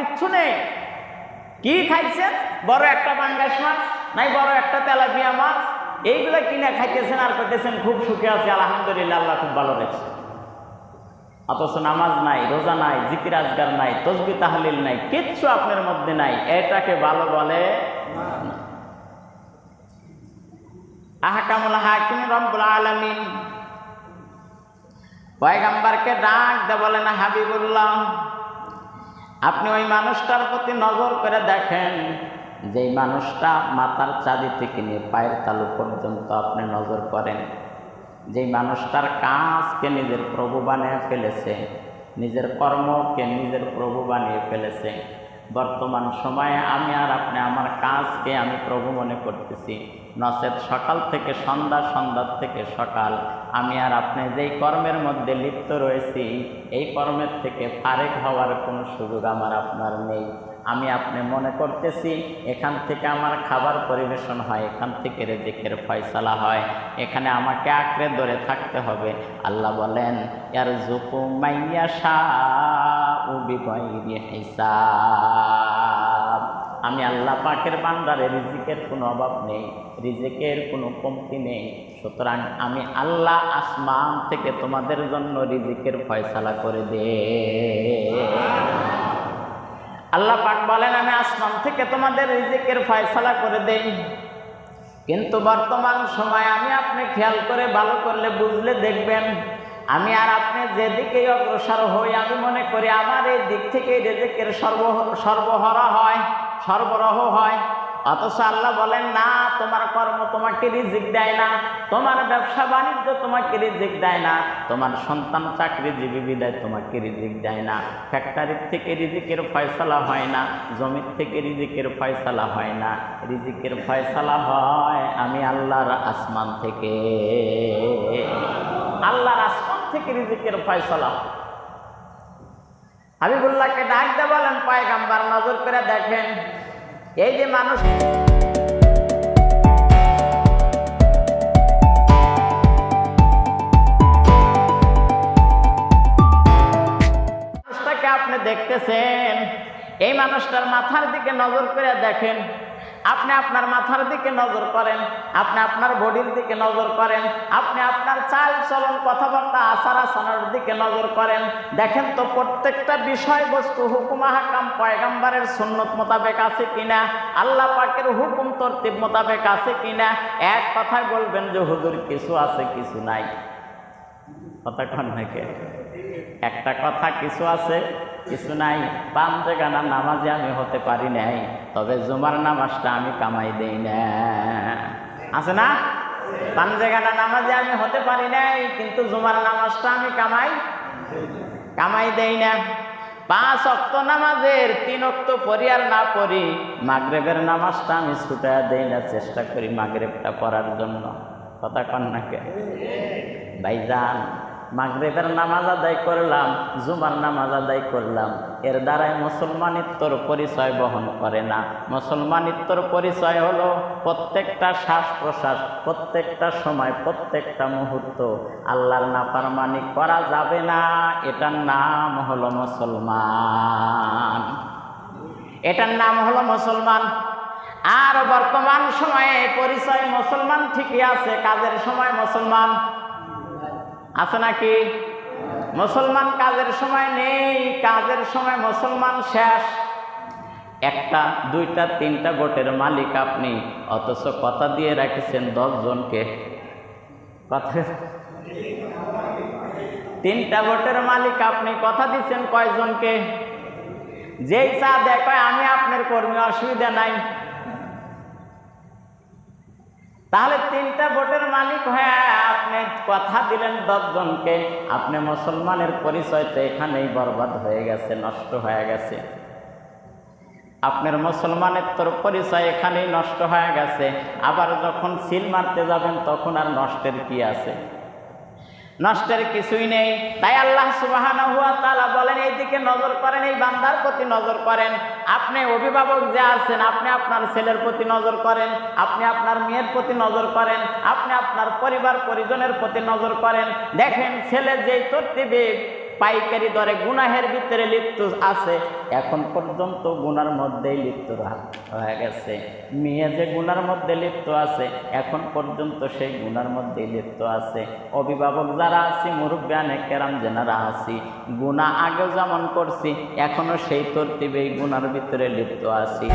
কিচ্ছু নেই। কি খাইছেন? বড় একটা পাঙ্গাস মাছ, নাই বড় একটা তেলাপিয়া মাছ। এইগুলো কিনে খাইতেছেন আর করতেছেন খুব সুখে আছে, আলহামদুলিল্লাহ, আল্লাহ খুব ভালো রেখেছে অথচ নামাজ নাই, রোজা নাই, জিকির আজগার নাই, তসবি তাহলিল নাই, কিচ্ছু আপনার মধ্যে নাই। এটাকে ভালো বলে আহকামুল হাকিম রব্বুল আলামিন পয়গাম্বারকে ডাক দে বলেন হাবিবুল্লাহ। আপনি ওই মানুষটার প্রতি নজর করে দেখেন, যেই মানুষটা মাথার চাঁদি থেকে নিয়ে পায়ের তালু পর্যন্ত আপনি নজর করেন, যেই মানুষটার কাজকে নিজের প্রভু বানিয়ে ফেলেছে, নিজের কর্মকে নিজের প্রভু বানিয়ে ফেলেছে বর্তমান সময়ে আমি আর আপনি আমার কাজকে আমি প্রভু মনে করতেছি। নচেত সকাল থেকে সন্ধ্যা, সন্ধ্যার থেকে সকাল। আমি আর আপনি যেই কর্মের মধ্যে লিপ্ত রয়েছি, এই কর্মের থেকে ফারেক হওয়ার কোনো সুযোগ আমার আপনার নেই। আমি আপনি মনে করতেছি, এখান থেকে আমার খাবার পরিবেশন হয়, এখান থেকে রেজেকের ফয়সালা হয়। এখানে আমাকে আঁকড়ে ধরে থাকতে হবে। আল্লাহ বলেন ইয়ার জুকু মাইয়া হিসাব। আমি আল্লাহ পাকের বান্দারে রিজিকের কোনো অভাব নেই, রিজিকের কোনো কমতি নেই। সুতরাং আমি আল্লাহ আসমান থেকে তোমাদের জন্য রিজিকের ফয়সালা করে দে। আল্লাহ পাক বলেন, আমি আসমান থেকে তোমাদের রিজিকের ফয়সালা করে দেই। কিন্তু বর্তমান সময় আমি আপনি খেয়াল করে ভালো করলে বুঝলে দেখবেন আমি আর আপনি যেদিকেই অগ্রসর হই, আমি মনে করি আমার এই দিক থেকে রেজেকের সর্ব সর্বহরা হয়, সরবরাহ হয়। অথচ আল্লাহ বলেন, না, তোমার কর্ম তোমাকে রিজিক দেয় না, তোমার ব্যবসা বাণিজ্য তোমাকে রিজিক দেয় না, তোমার সন্তান চাকরিজীবী বিদায় তোমাকে রিজিক দেয় না ফ্যাক্টরির থেকে রিজিকের ফয়সালা হয় না, জমির থেকে রিজিকের ফয়সালা হয় না, রিজিকের ফয়সালা হয় আমি আল্লাহর আসমান থেকে। আল্লাহর আসমান থেকে রিজিকের ফয়সালা। হাবিবুল্লাহকে ডাক দে বলেন, পায়গাম্বার, নজর করে দেখেন, এই যে মানুষ আপনি দেখতেছেন, এই মানুষটার মাথার দিকে নজর করে দেখেন আপনি আপনার মাথার দিকে নজর করেন, আপনি আপনার বডির দিকে নজর করেন, আপনি আপনার চাল চলন কথাবার্তা, আচার আচরণের দিকে নজর করেন। দেখেন তো প্রত্যেকটা বিষয়বস্তু, হুকুম হাকাম পয়গাম্বারের সুন্নত মোতাবেক আছে কিনা? আল্লাহ পাকের হুকুম, তরতিব মোতাবেক আছে কিনা? এক কথায় বলবেন যে, হুজুর, কিছু আছে, কিছু নাই। কথা কন নাকি একটা কথা কিছু আছে, কিছু নাই। পান জায়গানা নামাজে আমি হতে পারি নাই, তবে জুমার নামাজটা আমি কামাই দেই না। আছে না? পান জায়গানা নামাজে আমি হতে পারি নাই, কিন্তু জুমার নামাজটা আমি কামাই কামাই দেই না। পাঁচ অক্ত নামাজের, তিন অক্ত পড়ি না পড়ি, মাগরেবের নামাজটা আমি ছুটা দেই না, চেষ্টা করি মাগরেবটা পড়ার জন্য। কথা কন নাকি ভাইজান মাগরেবের নামাজ আদায় করলাম, জুমার নামাজ আদায় করলাম। এর দ্বারাই মুসলমানিত্বর পরিচয় বহন করে না। মুসলমানিত্বর পরিচয় হলো প্রত্যেকটা শ্বাস প্রশ্বাস প্রত্যেকটা সময়, প্রত্যেকটা মুহূর্ত। আল্লাহর নাফারমানি করা যাবে না, এটার নাম হলো মুসলমান। এটার নাম হলো মুসলমান। আর বর্তমান সময়ে পরিচয় মুসলমান ঠিকই আছে, কাজের সময় মুসলমান। আছে নাকি? মুসলমান কাজের সময় নেই, কাজের সময় মুসলমান শেষ। একটা, দুইটা, তিনটা ভোটের মালিক আপনি, অথচ কথা দিয়ে রাখেছেন জনকে। কথা তিনটা ভোটের মালিক আপনি, কথা দিচ্ছেন কয়জনকে? যেই চা দেখায় আমি আপনার কর্মী, অসুবিধা নাই। তাহলে তিনটা ভোটের মালিক হয়ে আপনি কথা দিলেন দশজনকে। আপনি মুসলমানের পরিচয় তো এখানেই বরবাদ হয়ে গেছে, নষ্ট হয়ে গেছে। আপনার মুসলমানের তোর পরিচয় এখানেই নষ্ট হয়ে গেছে। আবার যখন সিল মারতে যাবেন তখন আর নষ্টের কি আছে? নষ্টের কিছুই নেই। তাই আল্লাহ সুবাহানা হুয়া তালা বলেন, এইদিকে নজর করেন, এই বান্দার প্রতি নজর করেন। আপনি অভিভাবক যে আছেন, আপনি আপনার ছেলের প্রতি নজর করেন, আপনি আপনার মেয়ের প্রতি নজর করেন, আপনি আপনার পরিবার পরিজনের প্রতি নজর করেন। দেখেন, ছেলে যেই তরতিবে পাইকারি দরে গুনাহের ভিতরে লিপ্ত আছে, এখন পর্যন্ত গুনার মধ্যেই লিপ্ত হয়ে গেছে। মেয়ে যে গুনার মধ্যে লিপ্ত আছে, এখন পর্যন্ত সেই গুনার মধ্যেই লিপ্ত আছে। অভিভাবক যারা আছি মুরব্বানে কেরাম যেনারা আছি গুণা আগেও যেমন করছি, এখনও সেই তরতিবে গুনার ভিতরে লিপ্ত আছি।